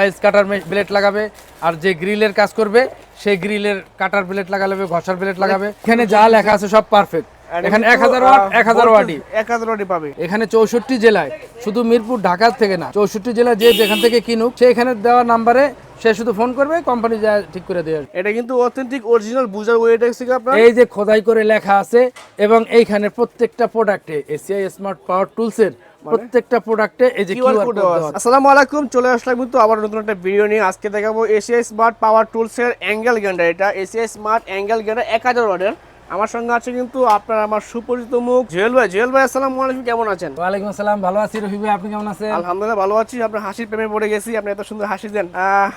Tiles cutter blade লাগাবে, আর যে গ্রিলের কাজ করবে, সেই গ্রিলের কাটার ব্লেড লাগাবে ঘষার ব্লেড লাগাবে। এখানে যা লেখা আছে সব পারফেক্ট এখানে এক হাজার ওয়াট এক হাজার ওয়াটই। এক হাজার ওয়াটই পাবে। এখানে চৌষট্টি জেলায় শুধু মিরপুর ঢাকার থেকে না চৌষট্টি জেলা যে যেখান থেকে কিনুক সে এখানে দেওয়া নাম্বারে সে শুধু ফোন করবে কোম্পানি যা ঠিক করে দেবে এটা কিন্তু অথেন্টিক অরিজিনাল বুজার ওয়েট থেকে আপনার। এই যে খোদাই করে লেখা আছে এবং এইখানে প্রত্যেকটা প্রোডাক্টে এসিআই স্মার্ট পাওয়ার টুলসের প্রত্যেকটা প্রোডাক্টে এই যে কিউআর কোড। আসসালামু আলাইকুম চলে আসলাম কিন্তু আবার নতুন একটা ভিডিও নিয়ে। আজকে দেখাবো এশিয়া স্মার্ট পাওয়ার টুলস এর অ্যাঙ্গেল গ্যান্ডার এটা এশিয়া স্মার্ট অ্যাঙ্গেল গ্যান্ডার এক হাজার ওয়াটের। আমার সঙ্গে আছে কিন্তু আপনার আমার সুপরিচিত মুখ। জুয়েল ভাই জুয়েল ভাই আসসালামু আলাইকুম কেমন আছেন? ওয়ালাইকুম আসসালাম ভালো আছি রফি ভাই আপনি কেমন আছেন? আলহামদুলিল্লাহ ভালো আছি। আপনার হাসির প্রেমে পড়ে গেছি আপনি এত সুন্দর হাসি দেন।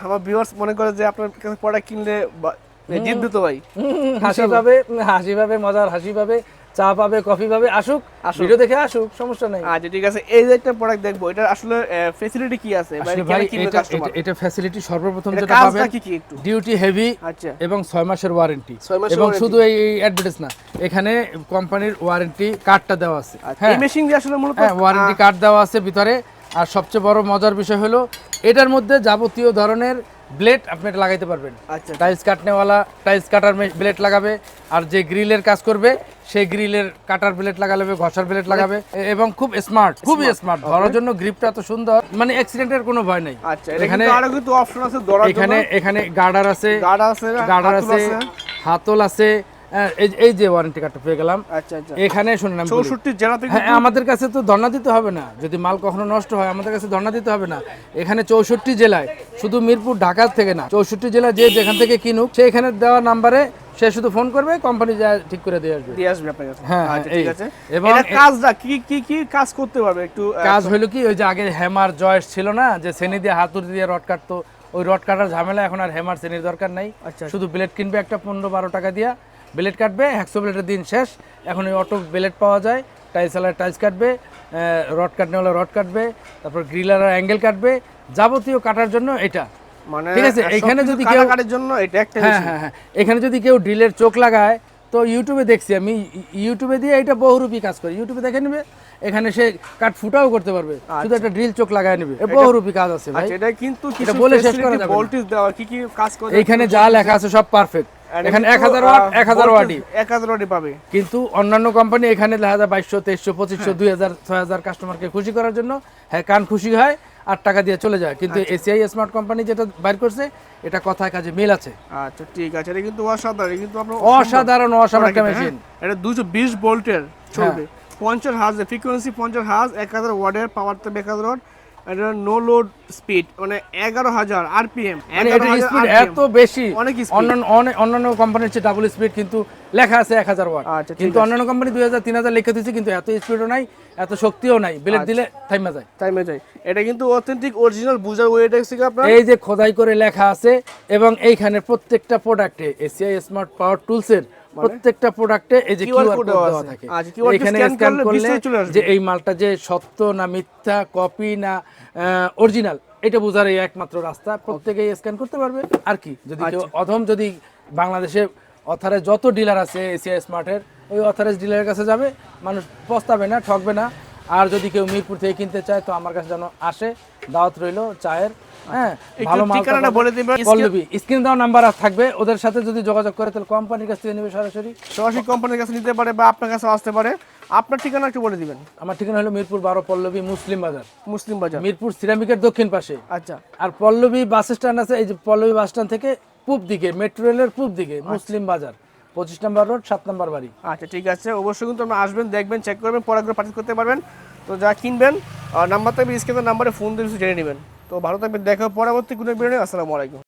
আমার ভিউয়ার্স মনে করে যে আপনার কাছে প্রোডাক্ট কিনলে জিতবে তো ভাই। হাসি পাবে হাসি পাবে মজার হাসি পাবে। চা পাবে কফি পাবে আসুক ভিডিও দেখে আসুক সমস্যা নাই। আচ্ছা ঠিক আছে এই যে একটা প্রোডাক্ট দেখব এটা আসলে ফেসিলিটি কি আছে? ভাই এটা কাস্টমার এটা- এটা ফ্যাসিলিটি সর্বপ্রথম যেটা কাজটা কি কি একটু? ডিউটি হেভি আচ্ছা। এবং ছয় মাসের ওয়ারেন্টি এবং শুধু এই অ্যাডভার্টাইজ না এখানে কোম্পানির ওয়ারেন্টি কার্ডটা দেওয়া আছে। আচ্ছা, এই মেশিন দিয়ে আসলে মূলত হ্যাঁ ওয়ারেন্টি কার্ড দেওয়া আছে ভিতরে। আর সবচেয়ে বড় মজার বিষয় হলো এটার মধ্যে যাবতীয় ধরনের ব্লেড আপনি এটা লাগাইতে পারবেন। আচ্ছা। টাইলস কাটনেওয়ালা টাইলস কাটার ব্লেড লাগাবে। আর যে গ্রিলের কাজ করবে সেই গ্রিলের কাটার ব্লেড লাগাবে ঘষার ব্লেড লাগাবে। এবং খুব স্মার্ট খুবই স্মার্ট ধরার জন্য গ্রিপটা এত সুন্দর মানে অ্যাক্সিডেন্টের কোনো ভয় নাই। আচ্ছা এখানে এখানে এখানে গার্ডার আছে গার্ডার আছে গার্ডার আছে? হাতল আছে এই এই যে ওয়ারেন্টি কার্ডটা পেয়ে গেলাম। আচ্ছা আচ্ছা। এখানে শুনুন আমি বলি। চৌষট্টি জেলা থেকে হ্যাঁ আমাদের কাছে তো ধর্ণা দিতে হবে না। যদি মাল কখনো নষ্ট হয় আমাদের কাছে ধর্ণা দিতে হবে না। এখানে চৌষট্টি জেলায় শুধু মিরপুর ঢাকার থেকে না চৌষট্টি জেলা যে যেখান থেকে কিনুক সে এখানে দেওয়া নাম্বারে সে শুধু ফোন করবে কোম্পানি যা ঠিক করে দিয়ে আসবে। দিয়ে আসবে আপনার কাছে। হ্যাঁ, আচ্ছা ঠিক আছে। এবং কাজটা কি কি কি কাজ করতে পারবে একটু কাজ হলো কি ওই যে আগে হ্যামার জয়েস ছিল না যে শ্রেণি দিয়ে হাতুড়ি দিয়ে রড কাটতো ওই রড কাটার ঝামেলা এখন আর হ্যামার শ্রেণির দরকার নাই। শুধু ব্লেড কিনবে একটা পনেরো বারো টাকা দিয়া ব্লেড কাটবে একশো ব্লেডের দিন শেষ। এখন ওই অটো ব্লেড পাওয়া যায় টাইলস আলার টাইলস কাটবে রড কাটনে হলে রড কাটবে তারপর গ্রিলার অ্যাঙ্গেল কাটবে। যাবতীয় কাটার জন্য এটা। মানে ঠিক আছে, এখানে যদি কেউ- কাটাকাটির জন্য এটা একটা হ্যাঁ হ্যাঁ হ্যাঁ। এখানে যদি কেউ ড্রিলের চোখ লাগায় তো ইউটিউবে দেখছি আমি ইউটিউবে দিয়ে এটা বহুরূপী কাজ করি। ইউটিউবে দেখে নেবে এখানে সে কাট ফুটাও করতে পারবে। শুধু একটা ড্রিল চোখ লাগায় নেবে। বহুরূপী কাজ আছে ভাই। আচ্ছা এটা কিন্তু বলে শেষ করা যাবে ভোল্টেজ দেওয়া কি কি কাজ করে এইখানে যা লেখা আছে সব পারফেক্ট এখানে এক হাজার ওয়াট এক হাজার ওয়াটই। এক হাজার ওয়াটই পাবে। কিন্তু অন্যান্য কোম্পানি এখানে দেখা যায় বাইশশো তেইশশো পঁচিশশো দুই হাজার ছয় হাজার কাস্টমারকে খুশি করার জন্য হ্যাঁ কান খুশি হয় আর টাকা দিয়ে চলে যায়। কিন্তু এসিআই স্মার্ট কোম্পানি যেটা বাইর করছে এটা কথায় কাজে মিল আছে। আচ্ছা ঠিক আছে। এটা কিন্তু অসাধারণ কিন্তু আপনার অসাধারণ অসাধারণ একটা মেশিন এটা দুশো বিশ ভোল্টের চলবে। পঞ্চাশ হাজ ফ্রিকোয়েন্সি পঞ্চাশ হাজ এক হাজার ওয়ার্ডের পাওয়ার তো এক হাজার ওয়াট। এটা নো লোড স্পিড মানে এগারো হাজার আরপিএম মানে স্পিড এত বেশি। অনেক অন্যান্য অন্যান্য কোম্পানির চেয়ে ডাবল স্পিড কিন্তু লেখা আছে এক হাজার ওয়াট আচ্ছা, কিন্তু অন্যান্য কোম্পানি দুই হাজার তিন হাজার লিখে দিচ্ছে কিন্তু এত স্পিডও নাই এত শক্তিও নাই। আচ্ছা। বিলেট দিলে থাইমা যায়। টাইমে যাই এটা কিন্তু অথেন্টিক অরিজিনাল বুজার ওয়েট থেকে আপনার? এই যে খোদাই করে লেখা আছে এবং এইখানে প্রত্যেকটা প্রোডাক্টে এসিআই স্মার্ট পাওয়ার টুলসের প্রত্যেকটা প্রোডাক্টে এই যে কিউআর কোড দেওয়া থাকে। আচ্ছা, এখানে স্ক্যান করলে। যে এই মালটা যে সত্য না মিথ্যা কপি না অরিজিনাল এটা বোঝার এই একমাত্র রাস্তা। প্রত্যেকেই স্ক্যান করতে পারবে। আর কি? যদি কেউ আচ্ছা। অধম যদি বাংলাদেশে অথারে যত ডিলার আছে এসিআই স্মার্টের ওই অথারাইজ ডিলারের কাছে যাবে মানুষ পস্তাবে না ঠকবে না। আর যদি কেউ মিরপুর থেকে কিনতে চায় তো আমার কাছে যেন আসে দাওয়াত রইল চায়ের। হ্যাঁ ভালো ঠিকানাটা বলে দিবেন। পল্লবী স্ক্রিন নাম্বার থাকবে। ওদের সাথে যদি যোগাযোগ করে তাহলে কোম্পানির কাছ থেকে নেবে সরাসরি। সরাসরি কোম্পানির কাছে নিতে পারে বা আপনার কাছে আসতে পারে। আপনার ঠিকানা একটু বলে দিবেন। আমার ঠিকানা হলো মিরপুর বারো পল্লবী মুসলিম বাজার। মুসলিম বাজার। মিরপুর সিরামিকের দক্ষিণ পাশে। আচ্ছা। আর পল্লবী বাস স্ট্যান্ড আছে এই যে পল্লবী বাস স্ট্যান্ড থেকে পূব দিকে মেট্রো রেলের পূব দিকে মুসলিম বাজার পঁচিশ নম্বর রোড সাত নম্বর বাড়ি। আচ্ছা ঠিক আছে। অবশ্যই কিন্তু আপনারা আসবেন দেখবেন চেক করবেন পরে পার্চেস করতে পারবেন। তো যা কিনবেন নাম্বার থাকবে স্ক্রিনের নাম্বারে ফোন দিয়ে জেনে নেবেন। তো ভালো থাকবেন দেখা পরবর্তী কোনো ভিডিও আসসালামু আলাইকুম।